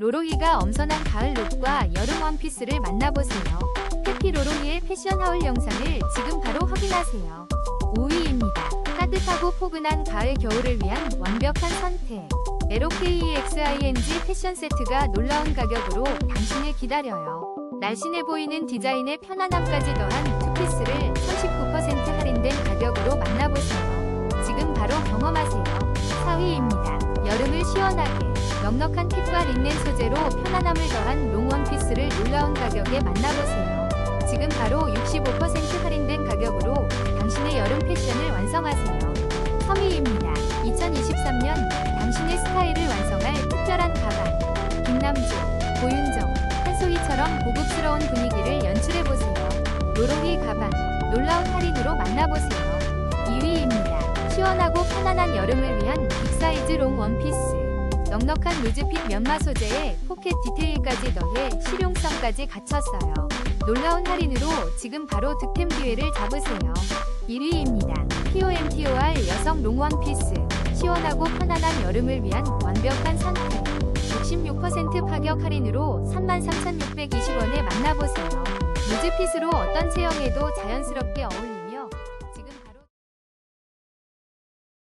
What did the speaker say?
로로이가 엄선한 가을 룩과 여름 원피스를 만나보세요. 해피 로로이의 패션 하울 영상을 지금 바로 확인하세요. 5위입니다. 따뜻하고 포근한 가을 겨울을 위한 완벽한 선택. LOKEXING 패션 세트가 놀라운 가격으로 당신을 기다려요. 날씬해 보이는 디자인의 편안함까지 더한 투피스를 39% 할인된 가격으로 만나보세요. 지금 바로 경험하세요. 4위입니다. 여름을 시원하게 넉넉한 핏과 린넨 소재로 편안함을 더한 롱 원피스를 놀라운 가격에 만나보세요. 지금 바로 65% 할인된 가격으로 당신의 여름 패션을 완성하세요. 3위입니다. 2023년 당신의 스타일을 완성할 특별한 가방. 김남주, 고윤정, 한소희처럼 고급스러운 분위기를 연출해보세요. 로로히 가방, 놀라운 할인으로 만나보세요. 2위입니다. 시원하고 편안한 여름을 위한 빅사이즈 롱 원피스. 넉넉한 루즈핏 면마 소재에 포켓 디테일까지 더해 실용성까지 갖췄어요. 놀라운 할인으로 지금 바로 득템 기회를 잡으세요. 1위입니다. POMTOR 여성 롱 원 피스. 시원하고 편안한 여름을 위한 완벽한 선택. 66% 파격 할인으로 33,620원에 만나보세요. 루즈핏으로 어떤 체형에도 자연스럽게 어울려